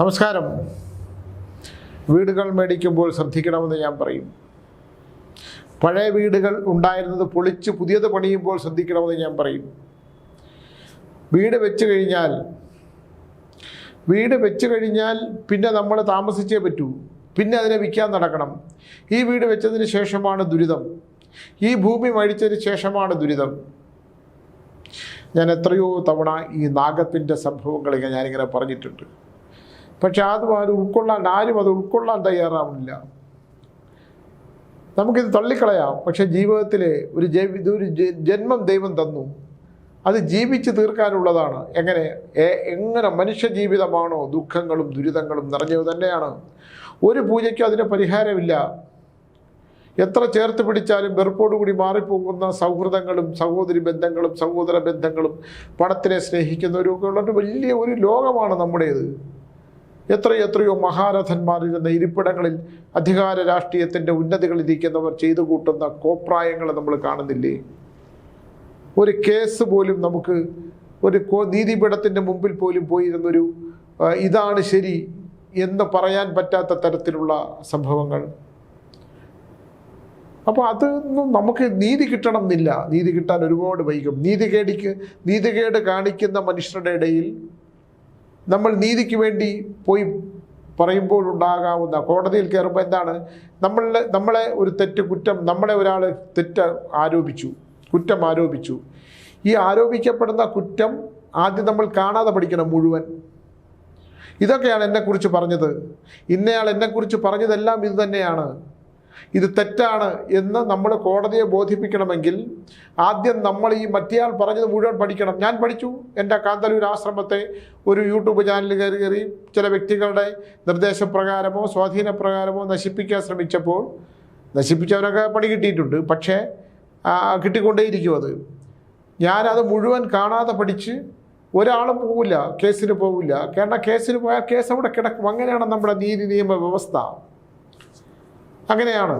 നമസ്കാരം. വീടുകൾ മേടിക്കുമ്പോൾ ശ്രദ്ധിക്കണമെന്ന് ഞാൻ പറയും. പഴയ വീടുകൾ ഉണ്ടായിരുന്നത് പൊളിച്ച് പുതിയത് പണിയുമ്പോൾ ശ്രദ്ധിക്കണമെന്ന് ഞാൻ പറയും. വീട് വെച്ച് കഴിഞ്ഞാൽ വീട് വെച്ച് കഴിഞ്ഞാൽ പിന്നെ നമ്മൾ താമസിച്ചേ പറ്റൂ. പിന്നെ അതിനെ വിൽക്കാൻ നടക്കണം. ഈ വീട് വെച്ചതിന് ശേഷമാണ് ദുരിതം. ഈ ഭൂമി മഴിച്ചതിന് ശേഷമാണ് ദുരിതം. ഞാൻ എത്രയോ തവണ ഈ നാഗത്തിന്റെ സംഭവങ്ങളൊക്കെ ഞാനിങ്ങനെ പറഞ്ഞിട്ടുണ്ട്. പക്ഷെ അത് അത് ഉൾക്കൊള്ളാൻ ആരും അത് ഉൾക്കൊള്ളാൻ തയ്യാറാവുന്നില്ല. നമുക്കിത് തള്ളിക്കളയാം. പക്ഷെ ജീവിതത്തിലെ ഒരു ഇതൊരു ജന്മം ദൈവം തന്നു. അത് ജീവിച്ച് തീർക്കാനുള്ളതാണ്. എങ്ങനെ? എങ്ങനെ മനുഷ്യ ജീവിതമാണോ ദുഃഖങ്ങളും ദുരിതങ്ങളും നിറഞ്ഞത് തന്നെയാണ്. ഒരു പൂജയ്ക്കും അതിന് പരിഹാരമില്ല. എത്ര ചേർത്ത് പിടിച്ചാലും വെറുപ്പോടുകൂടി മാറിപ്പോകുന്ന സൗഹൃദങ്ങളും സഹോദരി ബന്ധങ്ങളും സഹോദര ബന്ധങ്ങളും പണത്തിനെ സ്നേഹിക്കുന്നവരും ഒക്കെ ഉള്ള ഒരു വലിയ ഒരു ലോകമാണ് നമ്മുടേത്. എത്ര എത്രയോ മഹാരഥന്മാരിരുന്ന ഇരിപ്പിടങ്ങളിൽ അധികാര രാഷ്ട്രീയത്തിന്റെ ഉന്നതികളിരിക്കുന്നവർ ചെയ്തു കൂട്ടുന്ന കോപ്രായങ്ങൾ നമ്മൾ കാണുന്നില്ലേ? ഒരു കേസ് പോലും നമുക്ക് ഒരു നീതിപീഠത്തിന്റെ മുമ്പിൽ പോലും പോയിരുന്നൊരു ഇതാണ് ശരി എന്ന് പറയാൻ പറ്റാത്ത തരത്തിലുള്ള സംഭവങ്ങൾ. അപ്പോൾ അതൊന്നും നമുക്ക് നീതി കിട്ടണം എന്നില്ല നീതി കിട്ടാൻ ഒരുപാട് വൈകും. നീതികേടിക്ക് നീതികേട് കാണിക്കുന്ന മനുഷ്യരുടെ ഇടയിൽ നമ്മൾ നീതിക്ക് വേണ്ടി പോയി പറയുമ്പോഴുണ്ടാകാവുന്ന കോടതിയിൽ കയറുമ്പോൾ എന്താണ്? നമ്മളുടെ നമ്മളെ ഒരു തെറ്റ് കുറ്റം നമ്മളെ ഒരാൾ തെറ്റ് ആരോപിച്ചു കുറ്റം ആരോപിച്ചു. ഈ ആരോപിക്കപ്പെടുന്ന കുറ്റം ആദ്യം നമ്മൾ കാണാതെ പഠിക്കണം മുഴുവൻ. ഇതൊക്കെയാണ് എന്നെക്കുറിച്ച് പറഞ്ഞത്. ഇന്നയാൾ എന്നെക്കുറിച്ച് പറഞ്ഞതെല്ലാം ഇത് തന്നെയാണ് ഇത് തെറ്റാണ് എന്ന് നമ്മൾ കോടതിയെ ബോധിപ്പിക്കണമെങ്കിൽ ആദ്യം നമ്മൾ ഈ മറ്റേയാൾ പറഞ്ഞത് മുഴുവൻ പഠിക്കണം. ഞാൻ പഠിച്ചു. എന്റെ കാന്തലൂർ ആശ്രമത്തെ ഒരു യൂട്യൂബ് ചാനൽ കയറി കയറി ചില വ്യക്തികളുടെ നിർദ്ദേശപ്രകാരമോ സ്വാധീനപ്രകാരമോ നശിപ്പിക്കാൻ ശ്രമിച്ചപ്പോൾ നശിപ്പിച്ചവരൊക്കെ പണി കിട്ടിയിട്ടുണ്ട്. പക്ഷേ കിട്ടിക്കൊണ്ടേയിരിക്കും അത്. ഞാനത് മുഴുവൻ കാണാതെ പഠിച്ച് ഒരാളും പോവില്ല കേസിന് പോവില്ല. കാരണം കേസിന് പോയാൽ കേസ് അവിടെ കിടക്കും. അങ്ങനെയാണ് നമ്മുടെ നീതി നിയമ വ്യവസ്ഥ അങ്ങനെയാണ്.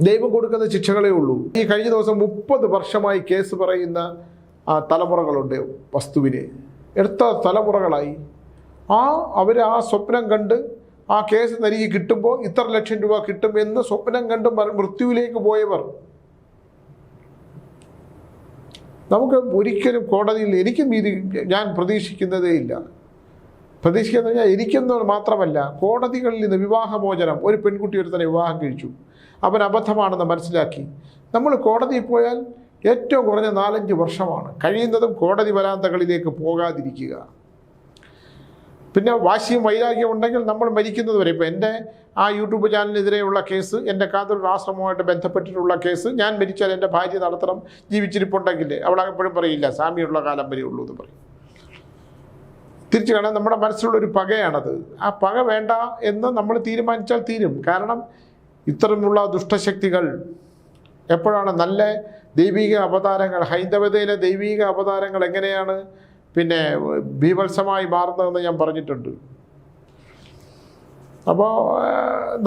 ദൈവം കൊടുക്കുന്ന ശിക്ഷകളേ ഉള്ളൂ. ഈ കഴിഞ്ഞ ദിവസം മുപ്പത് വർഷമായി കേസ് പറയുന്ന ആ തലമുറകളുണ്ട് വസ്തുവിന് എടുത്ത തലമുറകളായി? ആ അവർ ആ സ്വപ്നം കണ്ട് ആ കേസ് നൽകി കിട്ടുമ്പോൾ ഇത്ര ലക്ഷം രൂപ കിട്ടും എന്ന് സ്വപ്നം കണ്ട് മൃത്യുവിലേക്ക് പോയവർ. നമുക്ക് ഒരിക്കലും കോടതിയിൽ എനിക്കും നീതി ഞാൻ പ്രതീക്ഷിക്കുന്നതേ ഇല്ല പ്രതീക്ഷിക്കുന്നത് കഴിഞ്ഞാൽ ഇരിക്കുന്നവർ മാത്രമല്ല കോടതികളിൽ നിന്ന് വിവാഹമോചനം ഒരു പെൺകുട്ടി ഒരു തന്നെ വിവാഹം കഴിച്ചു. അവൻ അബദ്ധമാണെന്ന് മനസ്സിലാക്കി. നമ്മൾ കോടതിയിൽ പോയാൽ ഏറ്റവും കുറഞ്ഞ നാലഞ്ച് വർഷമാണ്. കഴിയുന്നതും കോടതി വരാന്തകളിലേക്ക് പോകാതിരിക്കുക. പിന്നെ വാശിയും വൈരാഗ്യം ഉണ്ടെങ്കിൽ നമ്മൾ മരിക്കുന്നത് വരെ ഇപ്പോൾ എന്റെ ആ യൂട്യൂബ് ചാനലിനെതിരെയുള്ള കേസ് എന്റെ കാതൊരു ആശ്രമവുമായിട്ട് ബന്ധപ്പെട്ടിട്ടുള്ള കേസ് ഞാൻ മരിച്ചാൽ എന്റെ ഭാര്യ നടത്തണം ജീവിച്ചിരിപ്പുണ്ടെങ്കിൽ അവൾ പറയില്ല സ്വാമിയുള്ള കാലം വരെയുള്ളൂ എന്ന് പറയും. തിരിച്ചു കാണാൻ നമ്മുടെ മനസ്സിലുള്ള ഒരു പകയാണത്. ആ പക വേണ്ട എന്ന് നമ്മൾ തീരുമാനിച്ചാൽ തീരും. കാരണം ഇത്തരമുള്ള ദുഷ്ടശക്തികൾ എപ്പോഴാണ് നല്ല ദൈവിക അവതാരങ്ങൾ ഹൈന്ദവതയിലെ ദൈവിക അവതാരങ്ങൾ എങ്ങനെയാണ് പിന്നെ ബീഭത്സമായി മാറുന്നതെന്ന് ഞാൻ പറഞ്ഞിട്ടുണ്ട്. അപ്പോൾ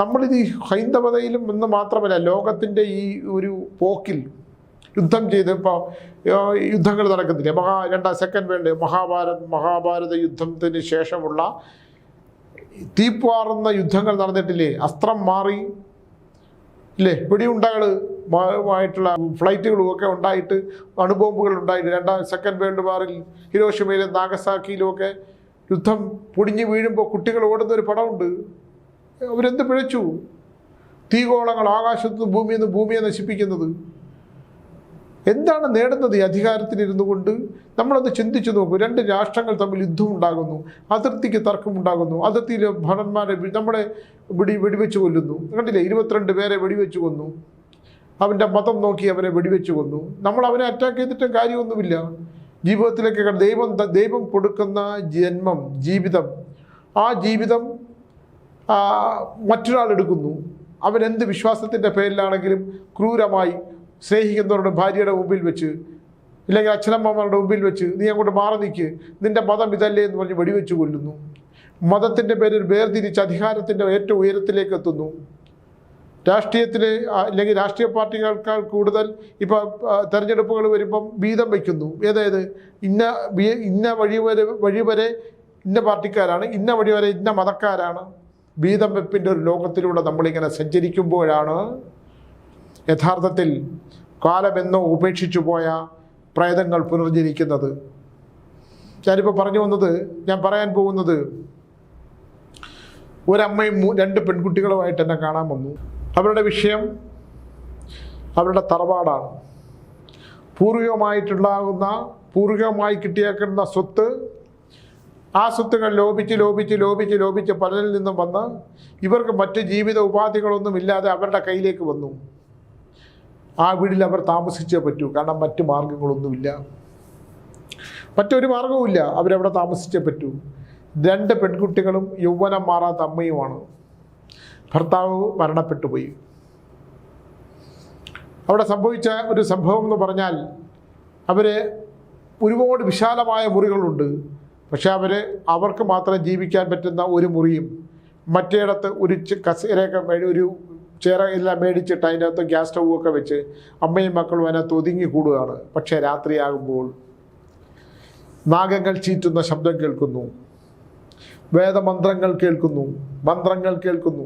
നമ്മളിത് ഹൈന്ദവതയിലും എന്ന് മാത്രമല്ല ലോകത്തിന്റെ ഈ ഒരു പോക്കിൽ യുദ്ധം ചെയ്ത് ഇപ്പോൾ യുദ്ധങ്ങൾ നടക്കുന്നില്ല? മഹാ രണ്ടാം സെക്കൻഡ് വേൾഡ് മഹാഭാരത് മഹാഭാരത യുദ്ധത്തിന് ശേഷമുള്ള തീപ്പാറുന്ന യുദ്ധങ്ങൾ നടന്നിട്ടില്ലേ? അസ്ത്രം മാറി ഇല്ലേ? വെടിയുണ്ടകൾ ആയിട്ടുള്ള ഫ്ലൈറ്റുകളും ഒക്കെ ഉണ്ടായിട്ട് അണുബോംബുകൾ ഉണ്ടായിട്ട് രണ്ടാം സെക്കൻഡ് വേൾഡ് വാറിൽ ഹിരോഷിമയിലും നാഗസാക്കിയിലും ഒക്കെ യുദ്ധം പൊടിഞ്ഞ് വീഴുമ്പോൾ കുട്ടികൾ ഓടുന്ന ഒരു പടമുണ്ട്. അവരെന്ത് പിഴച്ചു? തീഗോളങ്ങൾ ആകാശത്ത് നിന്ന് ഭൂമിയെ നശിപ്പിക്കുന്നത്. എന്താണ് നേടുന്നത് ഈ അധികാരത്തിലിരുന്നു കൊണ്ട്? നമ്മളൊന്ന് ചിന്തിച്ചു നോക്കൂ. രണ്ട് രാഷ്ട്രങ്ങൾ തമ്മിൽ യുദ്ധം ഉണ്ടാകുന്നു. അതിർത്തിക്ക് തർക്കമുണ്ടാകുന്നു അതിർത്തിയിൽ ഭടന്മാരെ നമ്മുടെ വെടി വെടിവെച്ച് കൊല്ലുന്നു. കണ്ടില്ലേ? ഇരുപത്തിരണ്ട് പേരെ വെടിവെച്ച് കൊന്നു. അവന്റെ മതം നോക്കി അവനെ വെടിവെച്ച് കൊന്നു. നമ്മൾ അവനെ അറ്റാക്ക് ചെയ്തിട്ടും കാര്യമൊന്നുമില്ല. ജീവിതത്തിലേക്ക് ദൈവം ദൈവം കൊടുക്കുന്ന ജന്മം ജീവിതം. ആ ജീവിതം മറ്റൊരാൾ എടുക്കുന്നു. അവൻ എന്ത് വിശ്വാസത്തിന്റെ പേരിലാണെങ്കിലും ക്രൂരമായി സ്നേഹിക്കുന്നവരുടെ ഭാര്യയുടെ മുമ്പിൽ വെച്ച് ഇല്ലെങ്കിൽ അച്ഛനമ്മമാരുടെ മുമ്പിൽ വെച്ച് നീ അങ്ങോട്ട് മാറി നിൽക്ക് നിന്റെ മതം ഇതല്ലേ എന്ന് പറഞ്ഞ് വെടിവെച്ച് കൊല്ലുന്നു. മതത്തിന്റെ പേരിൽ വേർതിരിച്ച് അധികാരത്തിന്റെ ഏറ്റവും ഉയരത്തിലേക്ക് എത്തുന്നു. രാഷ്ട്രീയത്തിൽ അല്ലെങ്കിൽ രാഷ്ട്രീയ പാർട്ടികൾക്കാൾ കൂടുതൽ ഇപ്പോൾ തെരഞ്ഞെടുപ്പുകൾ വരുമ്പം വീതം വയ്ക്കുന്നു. ഏതായത് ഇന്ന ഇന്ന വഴി വരെ വഴി വരെ ഇന്ന പാർട്ടിക്കാരാണ് ഇന്ന വഴി വരെ ഇന്ന മതക്കാരാണ്. വീതം വെപ്പിന്റെ ഒരു ലോകത്തിലൂടെ നമ്മളിങ്ങനെ സഞ്ചരിക്കുമ്പോഴാണ് യഥാർത്ഥത്തിൽ കാലമെന്നോ ഉപേക്ഷിച്ചു പോയ പ്രേതങ്ങൾ പുനർജനിക്കുന്നത്. ഞാനിപ്പോൾ പറഞ്ഞു വന്നത് ഞാൻ പറയാൻ പോകുന്നത് ഒരമ്മയും രണ്ട് പെൺകുട്ടികളുമായിട്ട് എന്നെ കാണാൻ വന്നു. അവരുടെ വിഷയം അവരുടെ തറവാടാണ്. പൂർവികമായിട്ടുണ്ടാകുന്ന പൂർവികമായി കിട്ടിയേക്കുന്ന സ്വത്ത് ആ സ്വത്തുകൾ ലോപിച്ച് ലോപിച്ച് ലോപിച്ച് ലോപിച്ച് പലരിൽ നിന്നും വന്ന് ഇവർക്ക് മറ്റ് ജീവിത ഉപാധികളൊന്നും ഇല്ലാതെ അവരുടെ കയ്യിലേക്ക് വന്നു. ആ വീട്ടിൽ അവർ താമസിച്ചേ പറ്റൂ. കാരണം മറ്റ് മാർഗങ്ങളൊന്നുമില്ല. മറ്റൊരു മാർഗവുമില്ല. അവരവിടെ താമസിച്ചേ പറ്റൂ. രണ്ട് പെൺകുട്ടികളും യൗവനം മാറാത്ത അമ്മയുമാണ് ഭർത്താവ് മരണപ്പെട്ടു പോയി അവിടെ സംഭവിച്ച ഒരു സംഭവം എന്ന് പറഞ്ഞാൽ അവർ ഒരുപാട് വിശാലമായ മുറികളുണ്ട്. പക്ഷെ അവർ അവർക്ക് മാത്രം ജീവിക്കാൻ പറ്റുന്ന ഒരു മുറിയും മറ്റേടത്ത് ഒരു കസേരയൊക്കെ ഒരു ചേര എല്ലാം മേടിച്ചിട്ട് അതിന്റെ അകത്ത് ഗ്യാസ് സ്റ്റൗവൊക്കെ വെച്ച് അമ്മയും മക്കളും അതിനകത്ത് ഒതുങ്ങി കൂടുകയാണ്. പക്ഷേ രാത്രിയാകുമ്പോൾ നാഗങ്ങൾ ചീറ്റുന്ന ശബ്ദം കേൾക്കുന്നു. വേദമന്ത്രങ്ങൾ കേൾക്കുന്നു. മന്ത്രങ്ങൾ കേൾക്കുന്നു.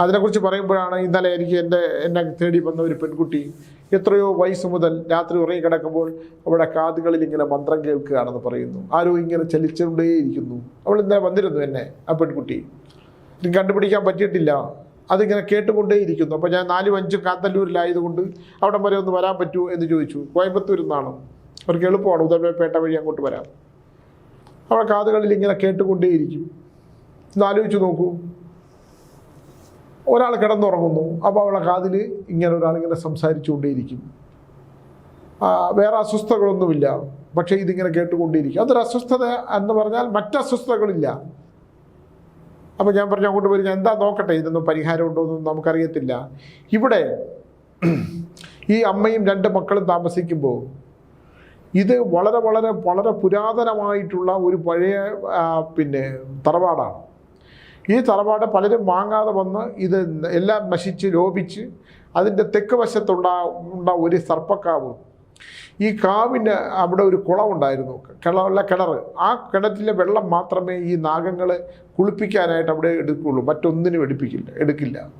അതിനെക്കുറിച്ച് പറയുമ്പോഴാണ് ഇന്നലെ എനിക്ക് എന്റെ എന്നെ തേടി വന്ന ഒരു പെൺകുട്ടി എത്രയോ വയസ്സ് മുതൽ രാത്രി ഉറങ്ങി കിടക്കുമ്പോൾ അവിടെ കാതുകളിൽ ഇങ്ങനെ മന്ത്രം കേൾക്കുകയാണെന്ന് പറയുന്നു. ആരോ ഇങ്ങനെ ചലിച്ചുകൊണ്ടേയിരിക്കുന്നു. അവൾ ഇന്നലെ വന്നിരുന്നു എന്നെ ആ പെൺകുട്ടി. കണ്ടുപിടിക്കാൻ പറ്റിയിട്ടില്ല. അതിങ്ങനെ കേട്ടുകൊണ്ടേയിരിക്കുന്നു. അപ്പോൾ ഞാൻ നാലും അഞ്ചും കാന്തല്ലൂരിലായതുകൊണ്ട് അവിടെ വരെ ഒന്ന് വരാൻ പറ്റുമോ എന്ന് ചോദിച്ചു. കോയമ്പത്തൂരിൽ നിന്നാണ്. അവർക്ക് എളുപ്പമാണ്. ഉദയപേട്ട വഴി അങ്ങോട്ട് വരാം അവിടെ കാതുകളിൽ ഇങ്ങനെ കേട്ടുകൊണ്ടേയിരിക്കും. ഒന്ന് ആലോചിച്ച് നോക്കൂ. ഒരാൾ കിടന്നുറങ്ങുന്നു. അപ്പോൾ അവളെ കാതിൽ ഇങ്ങനെ ഒരാളിങ്ങനെ സംസാരിച്ചുകൊണ്ടേയിരിക്കും. വേറെ അസ്വസ്ഥതകളൊന്നുമില്ല. പക്ഷേ ഇതിങ്ങനെ കേട്ടുകൊണ്ടേയിരിക്കും. അതൊരു അസ്വസ്ഥത എന്ന് പറഞ്ഞാൽ മറ്റ് അസ്വസ്ഥതകളില്ല അപ്പോൾ ഞാൻ പറഞ്ഞു അങ്ങോട്ട് പോയി ഞാൻ എന്താ നോക്കട്ടെ? ഇതൊന്നും പരിഹാരം ഉണ്ടോ എന്നൊന്നും നമുക്കറിയത്തില്ല. ഇവിടെ ഈ അമ്മയും രണ്ട് മക്കളും താമസിക്കുമ്പോൾ ഇത് വളരെ വളരെ വളരെ പുരാതനമായിട്ടുള്ള ഒരു പഴയ പിന്നെ തറവാടാണ്. ഈ തറവാട് പലരും വാങ്ങാതെ വന്ന് ഇത് എല്ലാം നശിച്ച് ലോപിച്ച് അതിന്റെ തെക്ക് വശത്തുള്ള ഒരു സർപ്പക്കാവ് ഈ കാവിന് അവിടെ ഒരു കുളമുണ്ടായിരുന്നു കിളമുള്ള കിണർ. ആ കിണറ്റിലെ വെള്ളം മാത്രമേ ഈ നാഗങ്ങളെ കുളിപ്പിക്കാനായിട്ട് അവിടെ എടുക്കുകയുള്ളൂ മറ്റൊന്നിനും എടുപ്പിക്കില്ല എടുക്കില്ല.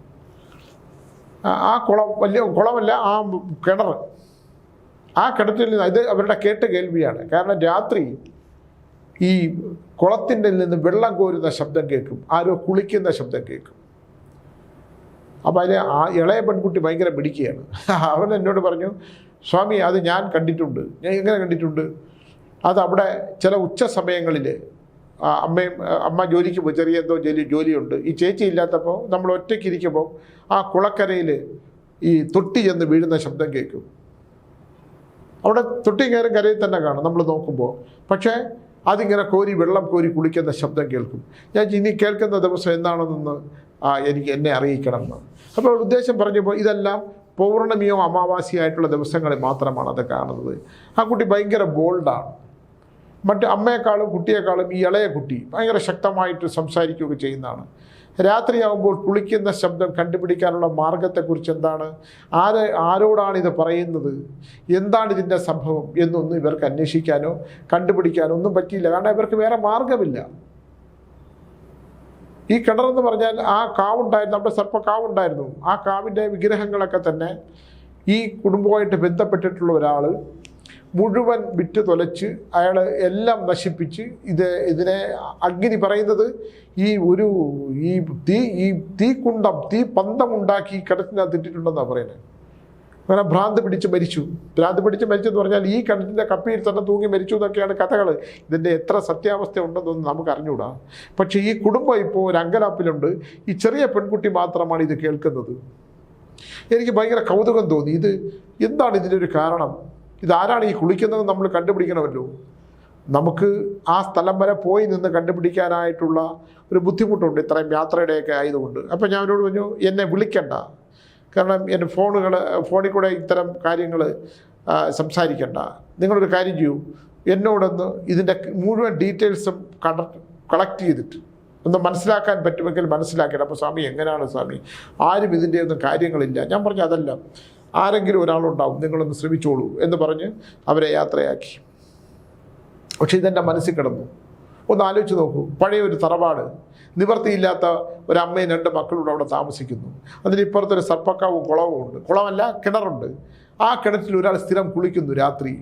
ആ- കുളം വലിയ കുളമല്ല ആ കിണർ. ആ കിണറ്റിൽ നിന്ന് ഇത് അവരുടെ കേട്ട് കേൾവിയാണ്. കാരണം രാത്രി ഈ കുളത്തിന്റെ നിന്ന് വെള്ളം കോരുന്ന ശബ്ദം കേൾക്കും ആരോ കുളിക്കുന്ന ശബ്ദം കേൾക്കും. അപ്പോൾ അതിൽ ആ ഇളയ പെൺകുട്ടി ഭയങ്കര പിടിക്കുകയാണ് അവൻ എന്നോട് പറഞ്ഞു സ്വാമി അത് ഞാൻ കണ്ടിട്ടുണ്ട്. ഞാൻ എങ്ങനെ കണ്ടിട്ടുണ്ട്? അത് അവിടെ ചില ഉച്ച സമയങ്ങളിൽ അമ്മയും അമ്മ ജോലിക്ക് പോയി. ചെറിയ എന്തോ ജോലി ജോലിയുണ്ട്. ഈ ചേച്ചി ഇല്ലാത്തപ്പോൾ നമ്മൾ ഒറ്റയ്ക്ക് ഇരിക്കുമ്പോൾ ആ കുളക്കരയിൽ ഈ തൊട്ടി ചെന്ന് വീഴുന്ന ശബ്ദം കേൾക്കും. അവിടെ തൊട്ടി കയറും കരയിൽ തന്നെ കാണും. നമ്മൾ നോക്കുമ്പോൾ. പക്ഷേ അതിങ്ങനെ കോരി വെള്ളം കോരി കുളിക്കുന്ന ശബ്ദം കേൾക്കും. ഞാൻ ഇനി കേൾക്കുന്ന ദിവസം എന്താണെന്നൊന്ന് എനിക്ക് എന്നെ അറിയിക്കണം എന്ന് അപ്പോൾ ഉദ്ദേശം പറഞ്ഞപ്പോൾ ഇതെല്ലാം പൗർണമിയോ അമാവാസിയായിട്ടുള്ള ദിവസങ്ങളിൽ മാത്രമാണ് അത് കാണുന്നത്. ആ കുട്ടി ഭയങ്കര ബോൾഡാണ് മറ്റ് അമ്മയെക്കാളും കുട്ടിയെക്കാളും ഈ ഇളയ കുട്ടി ഭയങ്കര ശക്തമായിട്ട് സംസാരിക്കുകയൊക്കെ ചെയ്യുന്നതാണ്. രാത്രിയാകുമ്പോൾ കുളിക്കുന്ന ശബ്ദം കണ്ടുപിടിക്കാനുള്ള മാർഗത്തെക്കുറിച്ച് എന്താണ്? ആര് ആരോടാണ് ഇത് പറയുന്നത്? എന്താണ് ഇതിന്റെ സംഭവം എന്നൊന്നും ഇവർക്ക് അന്വേഷിക്കാനോ കണ്ടുപിടിക്കാനോ ഒന്നും പറ്റിയില്ല. കാരണം ഇവർക്ക് വേറെ മാർഗമില്ല ഈ കിണറെന്ന് പറഞ്ഞാൽ ആ കാവുണ്ടായിരുന്നു അവിടെ സർപ്പ കാവുണ്ടായിരുന്നു ആ കാവിന്റെ വിഗ്രഹങ്ങളൊക്കെ തന്നെ ഈ കുടുംബമായിട്ട് ബന്ധപ്പെട്ടിട്ടുള്ള ഒരാൾ മുഴുവൻ വിറ്റ് തൊലച്ച് അയാൾ എല്ലാം നശിപ്പിച്ച് ഇത് ഇതിനെ അഗ്നി പറയുന്നത് ഈ ഒരു ഈ തീ ഈ തീക്കുണ്ടം തീ പന്തം ഉണ്ടാക്കി കിടത്തിനകത്ത് ഇട്ടിട്ടുണ്ടെന്നാണ് പറയുന്നത്. അങ്ങനെ ഭ്രാന്ത് പിടിച്ച് മരിച്ചു. ഭ്രാന്ത് പിടിച്ച് മരിച്ചെന്ന് പറഞ്ഞാൽ ഈ കിണറ്റിന്റെ കപ്പിയിൽ തന്നെ തൂങ്ങി മരിച്ചു എന്നൊക്കെയാണ് കഥകൾ. ഇതിന്റെ എത്ര സത്യാവസ്ഥ ഉണ്ടെന്നൊന്നും നമുക്ക് അറിഞ്ഞുകൂടാ പക്ഷേ ഈ കുടുംബം ഇപ്പോൾ ഒരു അങ്കലാപ്പിലുണ്ട്. ഈ ചെറിയ പെൺകുട്ടി മാത്രമാണ് ഇത് കേൾക്കുന്നത്. എനിക്ക് ഭയങ്കര കൗതുകം തോന്നി. ഇത് എന്താണ് ഇതിന്റെ ഒരു കാരണം? ഇതാരാണ് ഈ കുളിക്കുന്നത് നമ്മൾ കണ്ടുപിടിക്കണമല്ലോ. നമുക്ക് ആ സ്ഥലം വരെ പോയി നിന്ന് കണ്ടുപിടിക്കാനായിട്ടുള്ള ഒരു ബുദ്ധിമുട്ടുണ്ട്. ഇത്രയും യാത്രയുടെയൊക്കെ ആയതുകൊണ്ട്. അപ്പോൾ അവരോട് പറഞ്ഞു എന്നെ വിളിക്കണ്ട. കാരണം എന്റെ ഫോണുകൾ ഫോണിൽ കൂടെ ഇത്തരം കാര്യങ്ങൾ സംസാരിക്കണ്ട. നിങ്ങളൊരു കാര്യം ചെയ്യൂ. എന്നോടൊന്ന് ഇതിന്റെ മുഴുവൻ ഡീറ്റെയിൽസും കട കളക്ട് ചെയ്തിട്ട് ഒന്ന് മനസ്സിലാക്കാൻ പറ്റുമെങ്കിൽ മനസ്സിലാക്കണം അപ്പോൾ സ്വാമി എങ്ങനെയാണ് സ്വാമി? ആരും ഇതിന്റെ ഒന്നും കാര്യങ്ങളില്ല. ഞാൻ പറഞ്ഞു അതല്ല ആരെങ്കിലും ഒരാളുണ്ടാവും നിങ്ങളൊന്ന് ശ്രമിച്ചോളൂ. എന്ന് പറഞ്ഞ് അവരെ യാത്രയാക്കി. പക്ഷേ ഇതെന്റെ മനസ്സിൽ കിടന്നു. ഒന്ന് ആലോചിച്ച് നോക്കൂ. പഴയ ഒരു തറവാട് നിവർത്തിയില്ലാത്ത ഒരു അമ്മയും രണ്ട് മക്കളോട് അവിടെ താമസിക്കുന്നു. അതിനിപ്പുറത്തൊരു സർപ്പക്കാവും കുളവും ഉണ്ട്. കുളമല്ല കിണറുണ്ട്. ആ കിണറ്റിൽ ഒരാൾ സ്ഥിരം കുളിക്കുന്നു രാത്രി.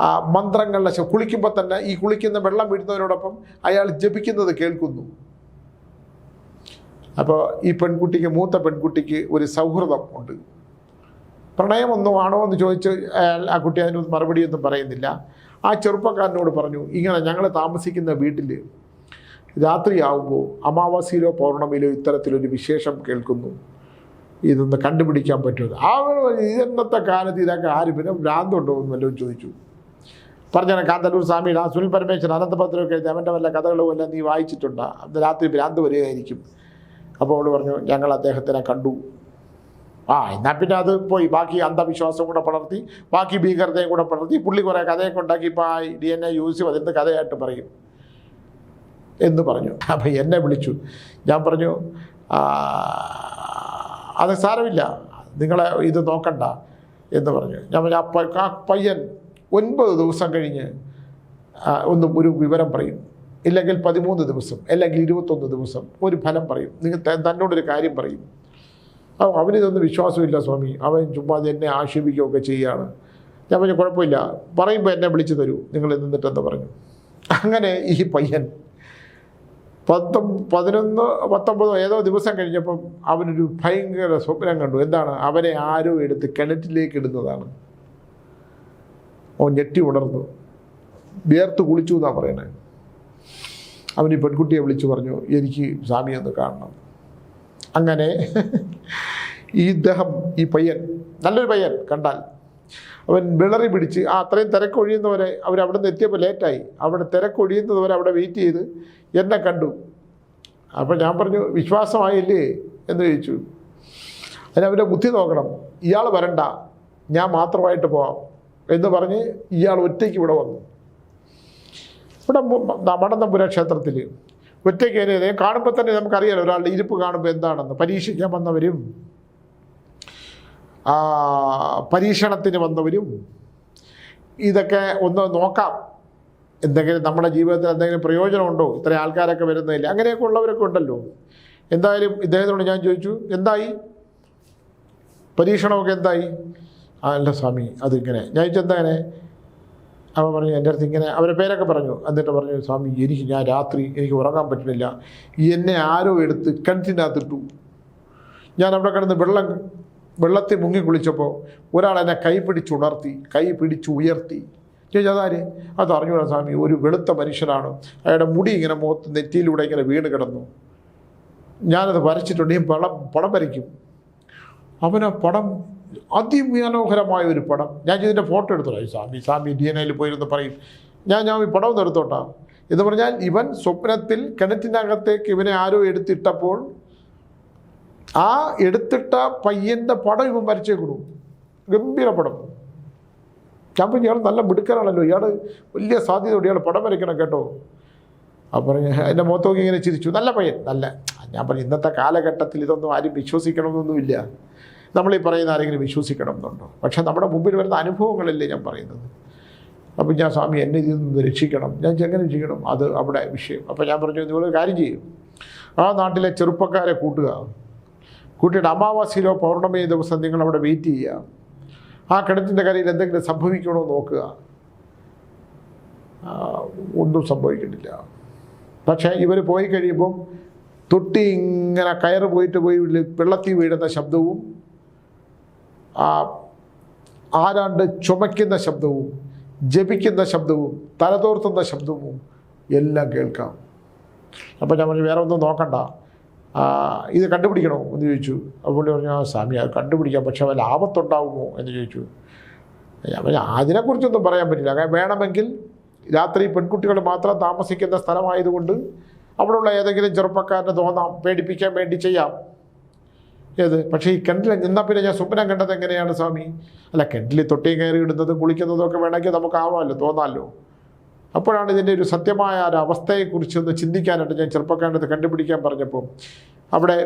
ആ മന്ത്രങ്ങളുടെ കുളിക്കുമ്പോൾ തന്നെ ഈ കുളിക്കുന്ന വെള്ളം വീഴുന്നവരോടൊപ്പം അയാൾ ജപിക്കുന്നത് കേൾക്കുന്നു. അപ്പോൾ ഈ പെൺകുട്ടിക്ക് മൂത്ത പെൺകുട്ടിക്ക് ഒരു സൗഹൃദം ഉണ്ട്. പ്രണയമൊന്നും ആണോ എന്ന് ചോദിച്ച് ആ കുട്ടി അതിനൊന്നും മറുപടിയൊന്നും പറയുന്നില്ല. ആ ചെറുപ്പക്കാരനോട് പറഞ്ഞു ഇങ്ങനെ ഞങ്ങൾ താമസിക്കുന്ന വീട്ടിൽ രാത്രിയാവുമ്പോൾ അമാവാസിയിലോ പൗർണമിയിലോ ഇത്തരത്തിലൊരു വിശേഷം കേൾക്കുന്നു. ഇതൊന്ന് കണ്ടുപിടിക്കാൻ പറ്റുമോ? ആ ഇന്നത്തെ കാലത്ത് ഇതൊക്കെ ആരും പിന്നെ ഭ്രാന്തുണ്ടോ എന്ന് വല്ലതും ചോദിച്ചു. പറഞ്ഞാൽ കാന്തല്ലൂർ സ്വാമിയുടെ ആ സുനിൽ പരമേശ്വരൻ അനന്തപത്രമൊക്കെ അവന്റെ വല്ല കഥകളും എല്ലാം നീ വായിച്ചിട്ടുണ്ടോ? അന്ന് രാത്രി ഭ്രാന്ത് വരികയായിരിക്കും. അപ്പോൾ അവൾ പറഞ്ഞു ഞങ്ങൾ അദ്ദേഹത്തിനെ കണ്ടു. ആ എന്നാൽ പിന്നെ അത് പോയി. ബാക്കി അന്ധവിശ്വാസം കൂടെ പടർത്തി ബാക്കി ഭീകരതയും കൂടെ പടർത്തി. പുള്ളി കുറേ കഥയൊക്കെ ഉണ്ടാക്കി. ഇപ്പോൾ ആ ഡി എൻ എ യൂസ് അതിന്റെ കഥയായിട്ട് പറയും. എന്ന് പറഞ്ഞു. അപ്പം എന്നെ വിളിച്ചു. ഞാൻ പറഞ്ഞു "ആ, അത് സാരമില്ല. നിങ്ങളെ ഇത് നോക്കണ്ട. എന്ന് പറഞ്ഞു. ഞാൻ പറഞ്ഞു ആ പയ്യൻ ഒൻപത് ദിവസം കഴിഞ്ഞ് ഒന്നും ഒരു വിവരം പറയും. ഇല്ലെങ്കിൽ പതിമൂന്ന് ദിവസം അല്ലെങ്കിൽ ഇരുപത്തൊന്ന് ദിവസം ഒരു ഫലം പറയും. നിങ്ങൾ തന്നോടൊരു കാര്യം പറയും. അവനിതൊന്നും വിശ്വാസമില്ല സ്വാമി. അവൻ ചുമ്മാതെ എന്നെ ആക്ഷേപിക്കുകയൊക്കെ ചെയ്യുകയാണ്. ഞാൻ പറഞ്ഞു കുഴപ്പമില്ല. പറയുമ്പോൾ എന്നെ വിളിച്ചു തരൂ. നിങ്ങൾ നിന്നിട്ടെന്ന് പറഞ്ഞു. അങ്ങനെ ഈ പയ്യൻ പത്തൊ പതിനൊന്ന് പത്തൊമ്പതോ ഏതോ ദിവസം കഴിഞ്ഞപ്പം അവനൊരു ഭയങ്കര സ്വപ്നം കണ്ടു. എന്താണ്? അവനെ ആരോ എടുത്ത് കിണറ്റിലേക്ക് ഇടുന്നതാണ്. ഓ ഞെട്ടി ഉണർന്നു. വിയർത്ത് കുളിച്ചു എന്നാണ് പറയണേ. അവൻ ഈ പെൺകുട്ടിയെ വിളിച്ചു പറഞ്ഞു എനിക്ക് സ്വാമിയെ ഒന്ന് കാണണം. അങ്ങനെ ഈ ഇദ്ദേഹം ഈ പയ്യൻ നല്ലൊരു പയ്യൻ കണ്ടാൽ അവൻ വിളറി പിടിച്ച് ആ അത്രയും തിരക്കൊഴിയുന്നവരെ അവർ അവിടെ നിന്ന് എത്തിയപ്പോൾ ലേറ്റായി. അവിടെ തിരക്കൊഴിയുന്നതുവരെ അവിടെ വെയിറ്റ് ചെയ്ത് എന്നെ കണ്ടു. അപ്പോൾ ഞാൻ പറഞ്ഞു വിശ്വാസമായില്ലേ? എന്ന് ചോദിച്ചു. അതിനവന്റെ ബുദ്ധി നോക്കണം. ഇയാൾ വരണ്ട. ഞാൻ മാത്രമായിട്ട് പോവാം. എന്ന് പറഞ്ഞ് ഇയാൾ ഒറ്റയ്ക്ക് ഇവിടെ വന്നു. ഇവിടെ മടന്നപുര ക്ഷേത്രത്തിൽ ഒറ്റയ്ക്ക് തന്നെ കാണുമ്പോൾ തന്നെ നമുക്കറിയാലോ ഒരാളുടെ ഇരിപ്പ് കാണുമ്പോൾ എന്താണെന്ന്. പരീക്ഷിക്കാൻ വന്നവരും പരീക്ഷണത്തിന് വന്നവരും ഇതൊക്കെ ഒന്ന് നോക്കാം. എന്തെങ്കിലും നമ്മുടെ ജീവിതത്തിൽ എന്തെങ്കിലും പ്രയോജനമുണ്ടോ? ഇത്ര ആൾക്കാരൊക്കെ വരുന്നതിൽ. അങ്ങനെയൊക്കെ ഉള്ളവരൊക്കെ ഉണ്ടല്ലോ. എന്തായാലും ഇദ്ദേഹത്തോട് ഞാൻ ചോദിച്ചു എന്തായി? പരീക്ഷണമൊക്കെ എന്തായി? അല്ല സ്വാമി അതിങ്ങനെ. ഞാൻ ചോദിച്ചു അവൻ പറഞ്ഞു എന്റെ അടുത്ത് ഇങ്ങനെ അവരെ പേരൊക്കെ പറഞ്ഞു. എന്നിട്ട് പറഞ്ഞു സ്വാമി എനിക്ക് ഞാൻ രാത്രി എനിക്ക് ഉറങ്ങാൻ പറ്റുന്നില്ല. എന്നെ ആരോ എടുത്ത് കിണറ്റിനകത്തിട്ടു. ഞാൻ അവിടെ കിടന്ന് വെള്ളം വെള്ളത്തിൽ മുങ്ങി കുളിച്ചപ്പോൾ ഒരാൾ എന്നെ കൈ പിടിച്ചുണർത്തി കൈ പിടിച്ചു ഉയർത്തി. ചോദിച്ചു അതാര്? അത് അറിഞ്ഞൂടാ സ്വാമി ഒരു വെളുത്ത മനുഷ്യനാണ്. അയാളുടെ മുടി ഇങ്ങനെ മുഖത്ത് നെറ്റിയിലൂടെ ഇങ്ങനെ വീണ് കിടന്നു. ഞാനത് വരച്ചിട്ടുണ്ട് ഈ പടം പടം വരയ്ക്കും. അവൻ ആ പടം അതിമനോഹരമായ ഒരു പടം. ഞാൻ ഇതിന്റെ ഫോട്ടോ എടുത്തോളാം സ്വാമി സ്വാമി ഡി എൻ എയിൽ പോയിരുന്ന് പറയും. ഞാൻ ഞാൻ ഈ പടം ഒന്ന് എടുത്തോട്ടാ. എന്ന് പറഞ്ഞാൽ ഇവൻ സ്വപ്നത്തിൽ കിണറ്റിനകത്തേക്ക് ഇവനെ ആരോ എടുത്തിട്ടപ്പോൾ ആ എടുത്തിട്ട പയ്യന്റെ പടം ഇവൻ വരച്ചേക്കണു. ഗംഭീര പടം. ഞാൻ പറഞ്ഞു ഇയാൾ നല്ല മിടുക്കനാണല്ലോ. ഇയാൾ വലിയ സാധ്യതയോട് ഇയാൾ പടം വരയ്ക്കണം കേട്ടോ. അപ്പം പറഞ്ഞു എന്റെ മുഖത്ത് നോക്കി ഇങ്ങനെ ചിരിച്ചു. നല്ല പയ്യൻ നല്ല. ഞാൻ പറഞ്ഞു ഇന്നത്തെ കാലഘട്ടത്തിൽ ഇതൊന്നും ആരും വിശ്വസിക്കണമെന്നൊന്നുമില്ല. നമ്മൾ ഈ പറയുന്ന ആരെങ്കിലും വിശ്വസിക്കണം എന്നുണ്ടോ? പക്ഷേ നമ്മുടെ മുമ്പിൽ വരുന്ന അനുഭവങ്ങളല്ലേ ഞാൻ പറയുന്നത്. അപ്പം ഞാൻ സ്വാമി എന്നെ ഇതിൽ നിന്ന് രക്ഷിക്കണം. ഞാൻ എങ്ങനെ രക്ഷിക്കണം അത് അവിടെ വിഷയം. അപ്പം ഞാൻ പറഞ്ഞു നിങ്ങൾ കാര്യം ചെയ്യും. ആ നാട്ടിലെ ചെറുപ്പക്കാരെ കൂട്ടുക. കൂട്ടിയിട്ട് അമാവാസിയിലോ പൗർണമി ദിവസം നിങ്ങൾ അവിടെ വെയിറ്റ് ചെയ്യുക. ആ കിണറ്റിന്റെ കരയിൽ എന്തെങ്കിലും സംഭവിക്കണോ നോക്കുക. ഒന്നും സംഭവിക്കുന്നില്ല. പക്ഷേ ഇവർ പോയി കഴിയുമ്പം തൊട്ടി ഇങ്ങനെ കയറ് പോയിട്ട് പോയി വെള്ളത്തിൽ വീഴുന്ന ശബ്ദവും ആരാണ്ട് ചുമയ്ക്കുന്ന ശബ്ദവും ജപിക്കുന്ന ശബ്ദവും തലതോർത്തുന്ന ശബ്ദവും എല്ലാം കേൾക്കാം. അപ്പോൾ ഞാൻ പറഞ്ഞു വേറെ ഒന്നും നോക്കണ്ട. ഇത് കണ്ടുപിടിക്കണോ? എന്ന് ചോദിച്ചു. അപ്പോൾ പറഞ്ഞു ആ സ്വാമി അത് കണ്ടുപിടിക്കാം. പക്ഷെ വല്ല ആപത്തുണ്ടാവുമോ? എന്ന് ചോദിച്ചു. ഞാൻ പറഞ്ഞു അതിനെക്കുറിച്ചൊന്നും പറയാൻ പറ്റില്ല. കാരണം വേണമെങ്കിൽ രാത്രി പെൺകുട്ടികൾ മാത്രം താമസിക്കുന്ന സ്ഥലമായതുകൊണ്ട് അവിടെയുള്ള ഏതെങ്കിലും ചെറുപ്പക്കാരനെ തോന്നാം പേടിപ്പിക്കാൻ വേണ്ടി ചെയ്യാം. ഏത്? പക്ഷേ ഈ കിണറ്റിൽ നിന്നാൽ പിന്നെ ഞാൻ സ്വപ്നം കണ്ടത് എങ്ങനെയാണ് സ്വാമി? അല്ല കിണറ്റിൽ തൊട്ടിയും കയറി ഇടുന്നതും കുളിക്കുന്നതും ഒക്കെ വേണമെങ്കിൽ നമുക്കാവാമല്ലോ തോന്നാമല്ലോ. അപ്പോഴാണ് ഇതിന്റെ ഒരു സത്യമായ ഒരു അവസ്ഥയെക്കുറിച്ച് ഒന്ന് ചിന്തിക്കാനായിട്ട് ഞാൻ ചെറുപ്പക്കാരനത് കണ്ടുപിടിക്കാൻ പറഞ്ഞപ്പോൾ അവിടെ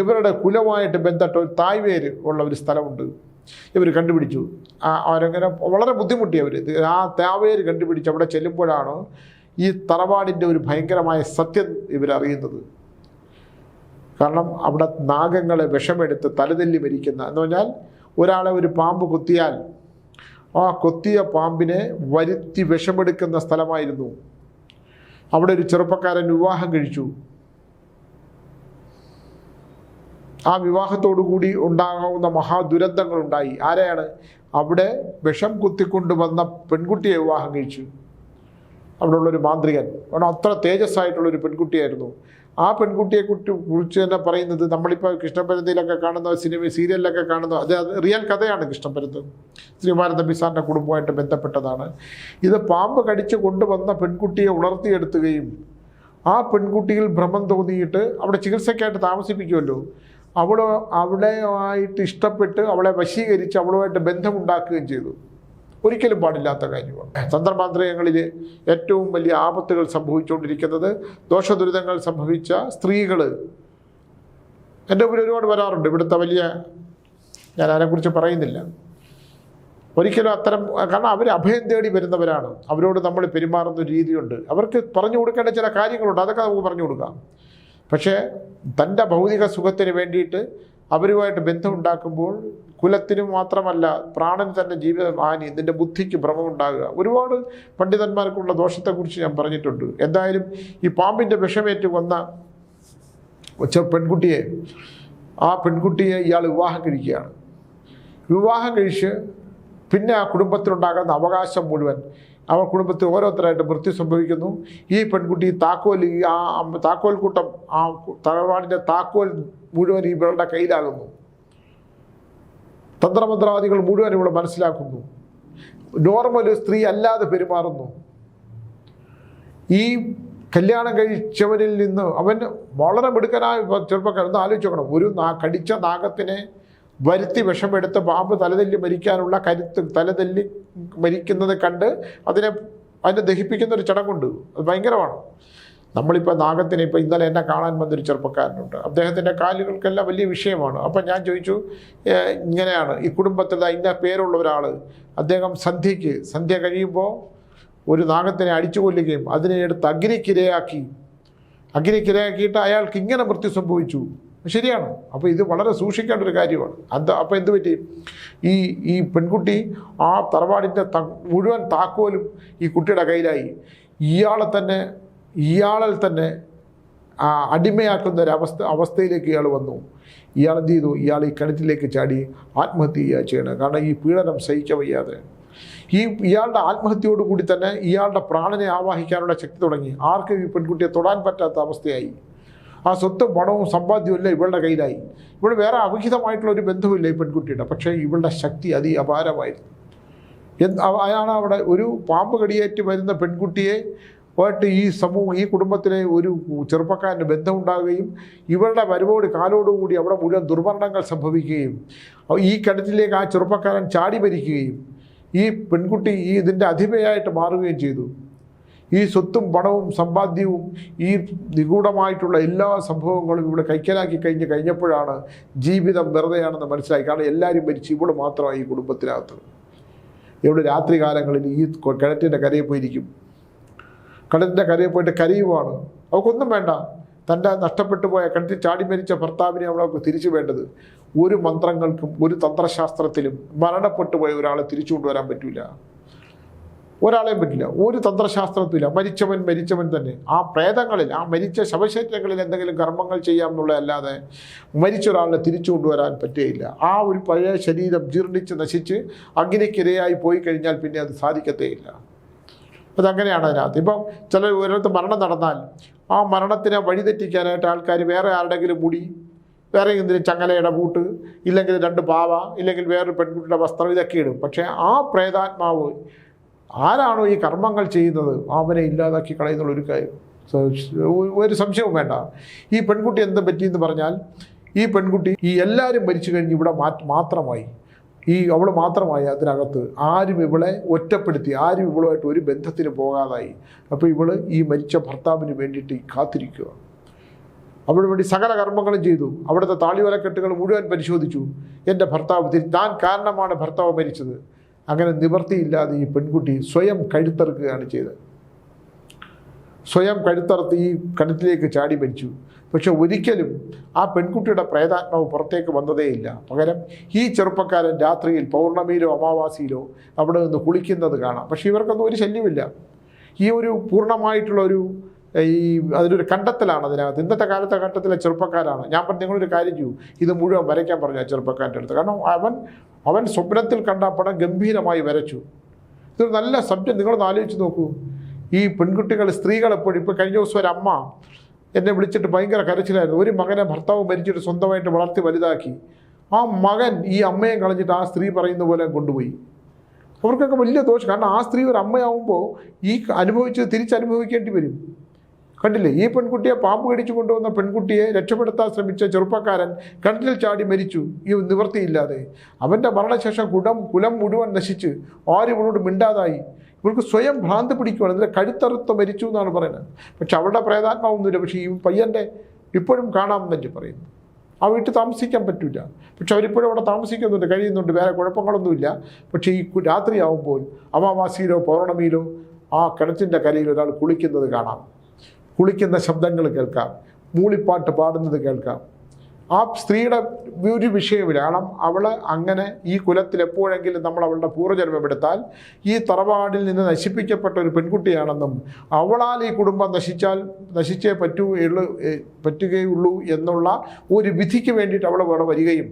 ഇവരുടെ കുലമായിട്ട് ബന്ധപ്പെട്ട ഒരു തായ്വേര് ഉള്ള ഒരു സ്ഥലമുണ്ട്. ഇവർ കണ്ടുപിടിച്ചു. ആ അവരങ്ങനെ വളരെ ബുദ്ധിമുട്ടി അവർ ആ താവേര് കണ്ടുപിടിച്ച് അവിടെ ചെല്ലുമ്പോഴാണ് ഈ തറവാടിന്റെ ഒരു ഭയങ്കരമായ സത്യം ഇവരറിയുന്നത്. കാരണം അവിടെ നാഗങ്ങളെ വിഷമെടുത്ത് തലതെല്ലി മരിക്കുന്ന എന്ന് പറഞ്ഞാൽ ഒരാളെ ഒരു പാമ്പ് കുത്തിയാൽ ആ കൊത്തിയ പാമ്പിനെ വരുത്തി വിഷമെടുക്കുന്ന സ്ഥലമായിരുന്നു. അവിടെ ഒരു ചെറുപ്പക്കാരൻ വിവാഹം കഴിച്ചു. ആ വിവാഹത്തോടു കൂടി ഉണ്ടാകാവുന്ന മഹാദുരന്തങ്ങൾ ഉണ്ടായി. ആരെയാണ്? അവിടെ വിഷം കുത്തിക്കൊണ്ടുവന്ന പെൺകുട്ടിയെ വിവാഹം കഴിച്ചു. അവിടെയുള്ളൊരു മാന്ത്രികൻ. കാരണം അത്ര തേജസ്സായിട്ടുള്ളൊരു പെൺകുട്ടിയായിരുന്നു. ആ പെൺകുട്ടിയെ കുറിച്ച് കുറിച്ച് തന്നെ പറയുന്നത് നമ്മളിപ്പോൾ കൃഷ്ണപരന്തയിലൊക്കെ കാണുന്ന സിനിമ സീരിയലിലൊക്കെ കാണുന്ന അത് റിയൽ കഥയാണ് കൃഷ്ണപരന്ത്. ശ്രീമാരൻ നബിസാറിന്റെ കുടുംബമായിട്ട് ബന്ധപ്പെട്ടതാണ്. ഇത് പാമ്പ് കടിച്ച് കൊണ്ടുവന്ന പെൺകുട്ടിയെ ഉണർത്തിയെടുത്തുകയും ആ പെൺകുട്ടിയിൽ ഭ്രമം തോന്നിയിട്ട് അവിടെ ചികിത്സയ്ക്കായിട്ട് താമസിപ്പിക്കുമല്ലോ. അവൾ അവളെയായിട്ട് ഇഷ്ടപ്പെട്ട് അവളെ വശീകരിച്ച് അവളുമായിട്ട് ബന്ധമുണ്ടാക്കുകയും ചെയ്തു. ഒരിക്കലും പാടില്ലാത്ത കാര്യമാണ്. തന്ത്രമാന്ത്രയങ്ങളിൽ ഏറ്റവും വലിയ ആപത്തുകൾ സംഭവിച്ചുകൊണ്ടിരിക്കുന്നത് ദോഷദുരിതങ്ങൾ സംഭവിച്ച സ്ത്രീകൾ എന്റെ മുമ്പിൽ ഒരുപാട് വരാറുണ്ട്. ഇവിടുത്തെ വലിയ ഞാൻ അതിനെക്കുറിച്ച് പറയുന്നില്ല. ഒരിക്കലും അത്തരം കാരണം അവർ അഭയം തേടി വരുന്നവരാണ്. അവരോട് നമ്മൾ പെരുമാറുന്ന രീതിയുണ്ട്. അവർക്ക് പറഞ്ഞു കൊടുക്കേണ്ട ചില കാര്യങ്ങളുണ്ട്. അതൊക്കെ നമുക്ക് പറഞ്ഞു കൊടുക്കാം. പക്ഷേ തന്റെ ഭൗതിക സുഖത്തിന് വേണ്ടിയിട്ട് അവരുമായിട്ട് ബന്ധമുണ്ടാക്കുമ്പോൾ കുലത്തിന് മാത്രമല്ല പ്രാണന് തന്നെ ജീവിതമാനി നിന്റെ ബുദ്ധിക്ക് ഭ്രമമുണ്ടാകുക. ഒരുപാട് പണ്ഡിതന്മാർക്കുള്ള ദോഷത്തെക്കുറിച്ച് ഞാൻ പറഞ്ഞിട്ടുണ്ട്. എന്തായാലും ഈ പാമ്പിന്റെ വിഷമേറ്റ് വന്ന പെൺകുട്ടിയെ ആ പെൺകുട്ടിയെ ഇയാൾ വിവാഹം കഴിക്കുകയാണ്. വിവാഹം കഴിച്ച് പിന്നെ ആ കുടുംബത്തിലുണ്ടാകുന്ന അവകാശം മുഴുവൻ ആ കുടുംബത്തിൽ ഓരോരുത്തരായിട്ട് മൃത്യു സംഭവിക്കുന്നു. ഈ പെൺകുട്ടി താക്കോൽ ആ താക്കോൽ കൂട്ടം ആ തറവാടിന്റെ താക്കോൽ മുഴുവൻ ഇവളുടെ കയ്യിലാകുന്നു. തന്ത്രമന്ത്രവാദികൾ മുഴുവൻ ഇവിടെ മനസ്സിലാക്കുന്നു. നോർമൽ സ്ത്രീ അല്ലാതെ പെരുമാറുന്നു. ഈ കല്യാണം കഴിച്ചവനിൽ നിന്ന് അവൻ വളരെ മിടുക്കനായ ചെറുപ്പക്കാരൻ ഒന്ന് ആലോചിച്ച് നോക്കണം. ഒരു നാ കടിച്ച നാഗത്തിനെ വരുത്തി വിഷമെടുത്ത് പാമ്പ് തലതെല്ലി മരിക്കാനുള്ള കരുത്ത് തലതെല്ലി മരിക്കുന്നത് കണ്ട് അതിനെ അതിനെ ദഹിപ്പിക്കുന്ന ഒരു ചടങ്ങുണ്ട്. അത് ഭയങ്കരമാണ്. നമ്മളിപ്പോൾ നാഗത്തിനെ ഇപ്പോൾ ഇന്നലെ എന്നെ കാണാൻ വന്നൊരു ചെറുപ്പക്കാരനുണ്ട്. അദ്ദേഹത്തിന്റെ കാലുകൾക്കെല്ലാം വലിയ വിഷയമാണ്. അപ്പം ഞാൻ ചോദിച്ചു ഇങ്ങനെയാണ്. ഈ കുടുംബത്തിൽ ഇന്ന പേരുള്ള ഒരാൾ അദ്ദേഹം സന്ധ്യയ്ക്ക് സന്ധ്യ കഴിയുമ്പോൾ ഒരു നാഗത്തിനെ അടിച്ചു കൊല്ലുകയും അതിനെ എടുത്ത് അഗ്നിക്കിരയാക്കി അഗ്നിക്കിരയാക്കിയിട്ട് അയാൾക്ക് ഇങ്ങനെ മൃത്യു സംഭവിച്ചു. ശരിയാണ്. അപ്പോൾ ഇത് വളരെ സൂക്ഷിക്കേണ്ട ഒരു കാര്യമാണ്. അത് അപ്പോൾ എന്ത് പറ്റി? ഈ ഈ പെൺകുട്ടി ആ തറവാടിന്റെ മുഴുവൻ താക്കോലും ഈ കുട്ടിയുടെ കയ്യിലായി. ഇയാളെ തന്നെ ഇയാളിൽ തന്നെ അടിമയാക്കുന്ന ഒരു അവസ്ഥ അവസ്ഥയിലേക്ക് ഇയാൾ വന്നു. ഇയാൾ എന്ത് ചെയ്തു? ഇയാൾ ഈ കിണറ്റിലേക്ക് ചാടി ആത്മഹത്യ ചെയ്യണം കാരണം ഈ പീഡനം സഹിച്ച വയ്യാതെ. ഈ ഇയാളുടെ ആത്മഹത്യയോട് കൂടി തന്നെ ഇയാളുടെ പ്രാണനെ ആവാഹിക്കാനുള്ള ശക്തി തുടങ്ങി. ആർക്കും ഈ പെൺകുട്ടിയെ തൊടാൻ പറ്റാത്ത അവസ്ഥയായി. ആ സ്വത്തും പണവും സമ്പാദ്യവും ഇവളുടെ കയ്യിലായി. ഇവിടെ വേറെ അവിഹിതമായിട്ടുള്ള ഒരു ബന്ധവുമില്ല ഈ പെൺകുട്ടിയുടെ. പക്ഷേ ഇവളുടെ ശക്തി അതി അപാരമായിരുന്നു അയാൾ അവിടെ ഒരു പാമ്പ് കടിയേറ്റ് വരുന്ന പെൺകുട്ടിയെ ആയിട്ട് ഈ സമൂഹം ഈ കുടുംബത്തിലെ ഒരു ചെറുപ്പക്കാരന് ബന്ധമുണ്ടാകുകയും ഇവരുടെ വരവോട് കാലോടുകൂടി അവിടെ മുഴുവൻ ദുർമരണങ്ങൾ സംഭവിക്കുകയും ഈ കിണറ്റിലേക്ക് ആ ചെറുപ്പക്കാരൻ ചാടി മരിക്കുകയും ഈ പെൺകുട്ടി ഈ ഇതിന്റെ അധിപയായിട്ട് മാറുകയും ചെയ്തു. ഈ സ്വത്തും പണവും സമ്പാദ്യവും ഈ നിഗൂഢമായിട്ടുള്ള എല്ലാ സംഭവങ്ങളും ഇവിടെ കൈക്കലാക്കി കഴിഞ്ഞ് കഴിഞ്ഞപ്പോഴാണ് ജീവിതം വെറുതെയാണെന്ന് മനസ്സിലായി. കാരണം എല്ലാവരും മരിച്ചു ഇവിടെ മാത്രമായി ഈ കുടുംബത്തിനകത്ത്. ഇവിടെ രാത്രി കാലങ്ങളിൽ ഈ കിഴറ്റിന്റെ കരയിൽ പോയിരിക്കും. കിണറ്റിന്റെ കരയിൽ പോയിട്ട് കരയുവാണ്. അവൾക്കൊന്നും വേണ്ട. തന്റെ നഷ്ടപ്പെട്ടു പോയ കിണറ്റിൽ ചാടി മരിച്ച ഭർത്താവിനെ അവൾക്ക് തിരിച്ചു വേണ്ടത്. ഒരു മന്ത്രങ്ങൾക്കും ഒരു തന്ത്രശാസ്ത്രത്തിലും മരണപ്പെട്ടു പോയ ഒരാളെ തിരിച്ചു കൊണ്ടുവരാൻ പറ്റില്ല ഒരാളെയും പറ്റില്ല. ഒരു തന്ത്രശാസ്ത്രത്തില്ല മരിച്ചവൻ മരിച്ചവൻ തന്നെ. ആ പ്രേതങ്ങളിൽ ആ മരിച്ച ശവശരീരങ്ങളിൽ എന്തെങ്കിലും കർമ്മങ്ങൾ ചെയ്യാം എന്നുള്ളതല്ലാതെ മരിച്ച ഒരാളെ തിരിച്ചു കൊണ്ടുവരാൻ പറ്റുകയില്ല. ആ ഒരു പഴയ ശരീരം ജീർണിച്ച് നശിച്ച് അഗ്നിക്കിരയായി പോയി കഴിഞ്ഞാൽ പിന്നെ അത് സാധിക്കത്തേയില്ല. അതങ്ങനെയാണ് അതിനകത്ത്. ഇപ്പം ചില ഒരിടത്ത് മരണം നടന്നാൽ ആ മരണത്തിനെ വഴിതെറ്റിക്കാനായിട്ട് ആൾക്കാർ വേറെ ആരുടെങ്കിലും മുടി വേറെ എന്തിനും ചങ്ങലയുടെ ബൂട്ട് ഇല്ലെങ്കിൽ രണ്ട് പാവ ഇല്ലെങ്കിൽ വേറൊരു പെൺകുട്ടിയുടെ വസ്ത്രം ഇതൊക്കെ ഇടും. പക്ഷേ ആ പ്രേതാത്മാവ് ആരാണോ ഈ കർമ്മങ്ങൾ ചെയ്യുന്നത്? അവനെ ഇല്ലാതാക്കി കളയുന്നുള്ളൊരു കാര്യം. ഒരു സംശയവും വേണ്ട. ഈ പെൺകുട്ടി എന്ത് പറ്റിയെന്ന് പറഞ്ഞാൽ ഈ പെൺകുട്ടി ഈ എല്ലാവരും മരിച്ചു കഴിഞ്ഞ് ഇവിടെ മാത്രമായി. ഈ അവൾ മാത്രമായി അതിനകത്ത്. ആരും ഇവളെ ഒറ്റപ്പെടുത്തി ആരും ഇവളുമായിട്ട് ഒരു ബന്ധത്തിന് പോകാതായി. അപ്പോൾ ഇവൾ ഈ മരിച്ച ഭർത്താവിന് വേണ്ടിയിട്ട് കാത്തിരിക്കുക അവിടെ വേണ്ടി സകല കർമ്മങ്ങളും ചെയ്തു. അവിടുത്തെ താളിവലക്കെട്ടുകൾ മുഴുവൻ പരിശോധിച്ചു. എന്റെ ഭർത്താവ് തിരി ഞാൻ കാരണമാണ് ഭർത്താവ് മരിച്ചത്. അങ്ങനെ നിവർത്തിയില്ലാതെ ഈ പെൺകുട്ടി സ്വയം കഴുത്തെറുക്കുകയാണ് ചെയ്തത്. സ്വയം കഴുത്തറുത്ത് ഈ കിണറ്റിലേക്ക് ചാടി മരിച്ചു. പക്ഷെ ഒരിക്കലും ആ പെൺകുട്ടിയുടെ പ്രേതാത്മാവ് പുറത്തേക്ക് വന്നതേയില്ല പകരം ഈ ചെറുപ്പക്കാരൻ രാത്രിയിൽ പൗർണമിയിലോ അമാവാസിയിലോ അവിടെ നിന്ന് കുളിക്കുന്നത് കാണാം. പക്ഷേ ഇവർക്കൊന്നും ഒരു ശല്യമില്ല. ഈ ഒരു പൂർണമായിട്ടുള്ള ഒരു ഈ അതിനൊരു കണ്ടെത്തലാണ് അതിനകത്ത്. ഇന്നത്തെ കാലത്തെ ഘട്ടത്തിലെ ചെറുപ്പക്കാരാണ്. ഞാൻ പറഞ്ഞു നിങ്ങളൊരു കാര്യം ചെയ്യൂ. ഇത് മുഴുവൻ വരയ്ക്കാൻ പറഞ്ഞു ആ ചെറുപ്പക്കാരന്റെ അടുത്ത്. കാരണം അവൻ അവൻ സ്വപ്നത്തിൽ കണ്ട പടം ഗംഭീരമായി വരച്ചു. ഇതൊരു നല്ല സബ്ജക്റ്റ്. നിങ്ങളൊന്ന് ആലോചിച്ച് നോക്കൂ. ഈ പെൺകുട്ടികൾ സ്ത്രീകളെപ്പോഴും ഇപ്പോൾ കഴിഞ്ഞ ദിവസം ഒരു അമ്മ എന്നെ വിളിച്ചിട്ട് ഭയങ്കര കരച്ചിലായിരുന്നു. ഒരു മകനെ ഭർത്താവ് മരിച്ചിട്ട് സ്വന്തമായിട്ട് വളർത്തി വലുതാക്കി. ആ മകൻ ഈ അമ്മയെ കളഞ്ഞിട്ട് ആ സ്ത്രീ പറയുന്ന പോലെ കൊണ്ടുപോയി. അവർക്കൊക്കെ വലിയ ദോഷം. കാരണം ആ സ്ത്രീ ഒരു അമ്മയാവുമ്പോൾ ഈ അനുഭവിച്ചത് തിരിച്ചനുഭവിക്കേണ്ടി വരും. കണ്ടില്ലേ? ഈ പെൺകുട്ടിയെ പാമ്പ് കടിച്ചു കൊണ്ടുവന്ന പെൺകുട്ടിയെ രക്ഷപ്പെടുത്താൻ ശ്രമിച്ച ചെറുപ്പക്കാരൻ കണ്ടിൽ ചാടി മരിച്ചു. ഈ നിവൃത്തിയില്ലാതെ. അവന്റെ മരണശേഷം കുടം കുലം മുഴുവൻ നശിച്ച് ആരും ഇവളോട് മിണ്ടാതായി. ഇവർക്ക് സ്വയം ഭ്രാന്ത് പിടിക്കുകയാണ് ഇതിന്റെ കഴുത്തറുത്ത് മരിച്ചു എന്നാണ് പറയുന്നത്. പക്ഷെ അവരുടെ പ്രേതാത്മാവൊന്നുമില്ല. പക്ഷേ ഈ പയ്യന്റെ ഇപ്പോഴും കാണാമെന്നല്ലേ പറയുന്നു. ആ വീട്ടിൽ താമസിക്കാൻ പറ്റില്ല. പക്ഷെ അവരിപ്പോഴും അവിടെ താമസിക്കുന്നുണ്ട് കഴിയുന്നുണ്ട്. വേറെ കുഴപ്പങ്ങളൊന്നുമില്ല. പക്ഷേ ഈ രാത്രിയാവുമ്പോൾ അമാവാസിയിലോ പൗർണമിയിലോ ആ കിണറ്റിന്റെ കരയിൽ ഒരാൾ കുളിക്കുന്നത് കാണാം. കുളിക്കുന്ന ശബ്ദങ്ങൾ കേൾക്കാം. മൂളിപ്പാട്ട് പാടുന്നത് കേൾക്കാം. ആ സ്ത്രീയുടെ ഒരു വിഷയമില്ല കാരണം അവൾ അങ്ങനെ ഈ കുലത്തിൽ എപ്പോഴെങ്കിലും നമ്മൾ അവളുടെ പൂർവജന്മം എടുത്താൽ ഈ തറവാടിൽ നിന്ന് നശിപ്പിക്കപ്പെട്ട ഒരു പെൺകുട്ടിയാണെന്നും അവളാൽ ഈ കുടുംബം നശിച്ചാൽ നശിച്ചേ പറ്റൂ പറ്റുകയുള്ളൂ എന്നുള്ള ഒരു വിധിക്ക് വേണ്ടിയിട്ട് അവൾ ഇവിടെ വരികയും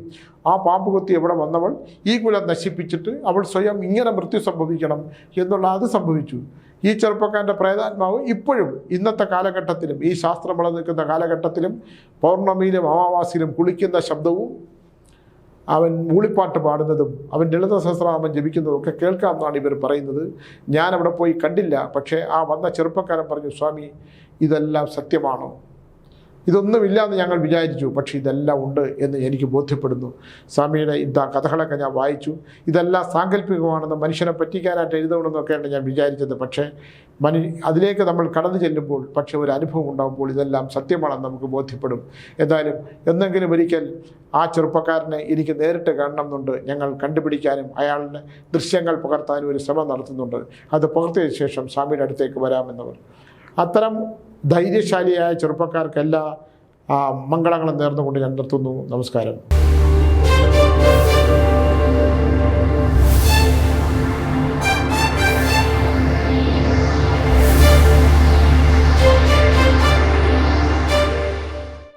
ആ പാമ്പ് കൊത്തി എവിടെ വന്നവൾ ഈ കുലം നശിപ്പിച്ചിട്ട് അവൾ സ്വയം ഇങ്ങനെ മൃത്യു സംഭവിക്കണം എന്നുള്ള അത് സംഭവിച്ചു. ഈ ചെറുപ്പക്കാരന്റെ പ്രേതാത്മാവ് ഇപ്പോഴും ഇന്നത്തെ കാലഘട്ടത്തിലും ഈ ശാസ്ത്രം നിൽക്കുന്ന കാലഘട്ടത്തിലും പൗർണമിയിലും അമാവാസിയിലും കുളിക്കുന്ന ശബ്ദവും അവൻ മൂളിപ്പാട്ട് പാടുന്നതും അവൻ ലളിത സഹസ്രനാമം ജപിക്കുന്നതും ഒക്കെ കേൾക്കാമെന്നാണ് ഇവർ പറയുന്നത്. ഞാൻ അവിടെ പോയി കണ്ടില്ല പക്ഷേ ആ വന്ന ചെറുപ്പക്കാരൻ പറഞ്ഞു സ്വാമി ഇതെല്ലാം സത്യമാണോ? ഇതൊന്നുമില്ലാന്ന് ഞങ്ങൾ വിചാരിച്ചു പക്ഷേ ഇതെല്ലാം ഉണ്ട് എന്ന് എനിക്ക് ബോധ്യപ്പെടുന്നു. സ്വാമിയുടെ ഇതാ കഥകളൊക്കെ ഞാൻ വായിച്ചു. ഇതെല്ലാം സാങ്കല്പികമാണെന്ന് മനുഷ്യനെ പറ്റിക്കാനായിട്ട് എഴുതണമെന്നൊക്കെയാണ് ഞാൻ വിചാരിച്ചത്. പക്ഷേ മനു അതിലേക്ക് നമ്മൾ കടന്നു ചെല്ലുമ്പോൾ പക്ഷേ ഒരു അനുഭവം ഉണ്ടാകുമ്പോൾ ഇതെല്ലാം സത്യമാണെന്ന് നമുക്ക് ബോധ്യപ്പെടും. എന്തായാലും എന്തെങ്കിലും ഒരിക്കൽ ആ ചെറുപ്പക്കാരനെ എനിക്ക് നേരിട്ട് കാണണമെന്നുണ്ട്. ഞങ്ങൾ കണ്ടുപിടിക്കാനും അയാളുടെ ദൃശ്യങ്ങൾ പകർത്താനും ഒരു ശ്രമം നടത്തുന്നുണ്ട്. അത് പകർത്തിയ ശേഷം സ്വാമിയുടെ അടുത്തേക്ക് വരാമെന്നവർ. അത്തരം ധൈര്യശാലിയായ ചെറുപ്പക്കാർക്കെല്ലാ മംഗളങ്ങളും നേർന്നുകൊണ്ട് ഞാൻ നിർത്തുന്നു. നമസ്കാരം.